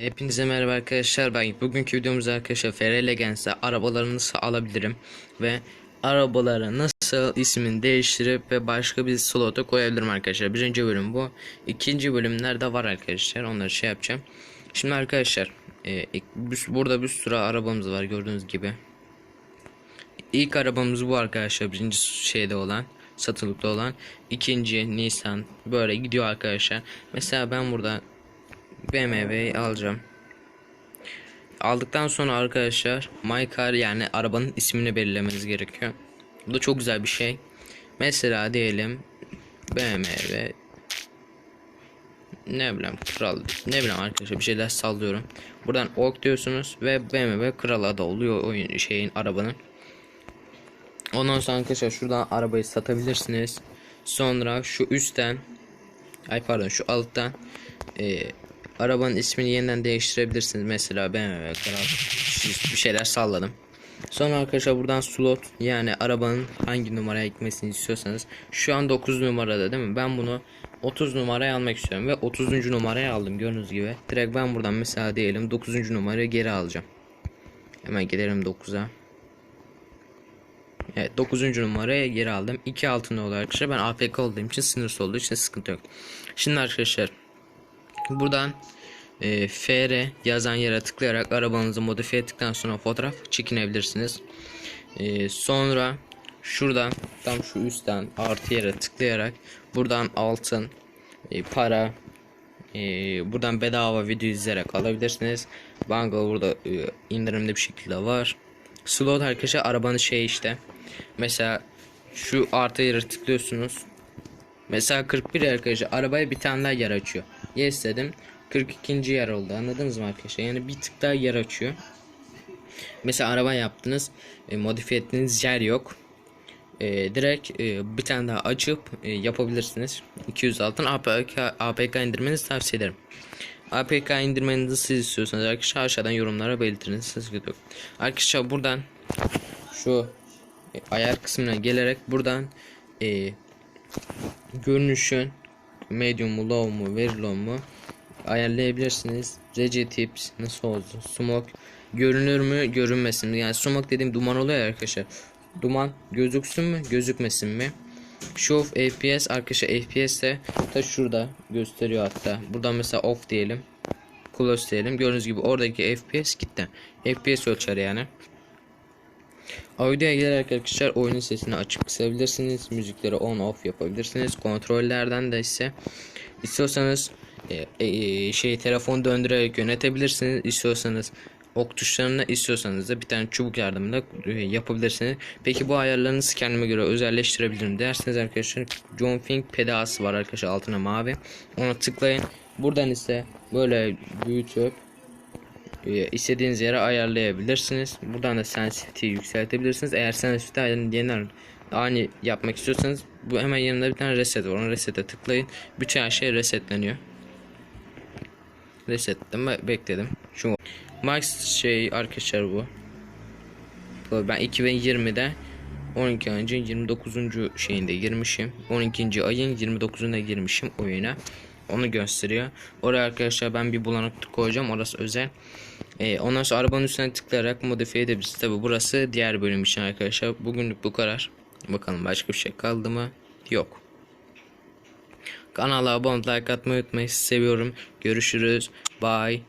Hepinize merhaba arkadaşlar. Ben bugünkü videomuzda arkadaşlar FR Legends'e arabaları nasıl alabilirim ve arabaları nasıl ismini değiştirip ve başka bir slota koyabilirim arkadaşlar. Birinci bölüm bu. İkinci bölümlerde var arkadaşlar. Onları şey yapacağım. Şimdi arkadaşlar e, burada bir sürü arabamız var gördüğünüz gibi. İlk arabamız bu arkadaşlar. Birinci şeyde olan satılıkta olan. İkinci Nissan. Böyle gidiyor arkadaşlar. Mesela ben burada BMW'yi alacağım. Aldıktan sonra arkadaşlar My Car yani arabanın ismini belirlemeniz gerekiyor. Bu da çok güzel bir şey. Mesela diyelim BMW ne bileyim kral ne bileyim arkadaşlar bir şeyler sallıyorum. Buradan ok diyorsunuz ve BMW kral adı oluyor oyun şeyin arabanın. Ondan sonra arkadaşlar şuradan arabayı satabilirsiniz. Sonra şu üstten ay pardon şu alttan e, arabanın ismini yeniden değiştirebilirsiniz. Mesela BMW bir şeyler salladım. Sonra arkadaşlar buradan slot yani arabanın hangi numaraya gitmesini istiyorsanız şu an 9 numarada değil mi? Ben bunu 30 numaraya almak istiyorum ve 30. numaraya aldım gördüğünüz gibi. Direkt ben buradan mesela diyelim 9. numarayı geri alacağım. Hemen gidelim 9'a. Evet 9. numaraya geri aldım. 2 altında oluyor arkadaşlar. Ben AFK olduğum için sınırsız olduğu için sıkıntı yok. Şimdi arkadaşlar buradan e, FR yazan yere tıklayarak arabanızı modifiye ettikten sonra fotoğraf çekinebilirsiniz. E, sonra şuradan tam şu üstten artı yere tıklayarak buradan altın e, para e, buradan bedava video izleyerek alabilirsiniz. Bango burada e, indirimli bir şekilde var. Slot arkadaşlar arabanın şey işte. Mesela şu artı yere tıklıyorsunuz. Mesela 41 arkadaşlar arabaya bir tane daha yer açıyor. Yes dedim. 42. yer oldu. Anladınız mı arkadaşlar? Yani bir tık daha yer açıyor. Mesela araba yaptınız. E, modifiye ettiğiniz yer yok. E, direkt e, bir tane daha açıp e, yapabilirsiniz. 200 altın APK, APK indirmenizi tavsiye ederim. APK indirmenizi siz istiyorsanız arkadaşlar aşağıdan yorumlara belirtiniz. Sıkıntı yok. Arkadaşlar buradan şu e, ayar kısmına gelerek buradan e, görünüşün medium mu low mu very low mu ayarlayabilirsiniz. RC tips nasıl oldu? Smoke görünür mü görünmesin mi? Yani smoke dediğim duman oluyor ya arkadaşlar. Duman gözüksün mü gözükmesin mi? Show FPS arkadaşlar FPS de ta şurada gösteriyor hatta. Buradan mesela off diyelim. Close diyelim. Gördüğünüz gibi oradaki FPS gitti. FPS ölçer yani. Audio'ya gelerek arkadaşlar oyunun sesini açıp kısabilirsiniz. Müzikleri on off yapabilirsiniz. Kontrollerden de ise istiyorsanız e, e, şey telefon döndürerek yönetebilirsiniz. İstiyorsanız ok tuşlarını istiyorsanız da bir tane çubuk yardımıyla e, yapabilirsiniz. Peki bu ayarlarınızı kendime göre özelleştirebilirim derseniz arkadaşlar John Fink pedası var arkadaşlar altına mavi. Ona tıklayın. Buradan ise böyle büyütüp istediğiniz yere ayarlayabilirsiniz. Buradan da sensitivity'yi yükseltebilirsiniz. Eğer sensitivity yeniden ani yapmak istiyorsanız bu hemen yanında bir tane reset var. Onu resete tıklayın. Bütün her şey resetleniyor. Resetledim ve bekledim. Şu Max şey arkadaşlar bu. Ben 2020'de 12 ayın 29. şeyinde girmişim. 12. ayın 29'unda girmişim oyuna. Onu gösteriyor. Oraya arkadaşlar ben bir bulanıklık koyacağım. Orası özel. Ee, ondan sonra arabanın üstüne tıklayarak modifiye edebiliriz. Tabi burası diğer bölüm için arkadaşlar. Bugünlük bu kadar. Bakalım başka bir şey kaldı mı? Yok. Kanala abone like atmayı unutmayın. Seviyorum. Görüşürüz. Bye.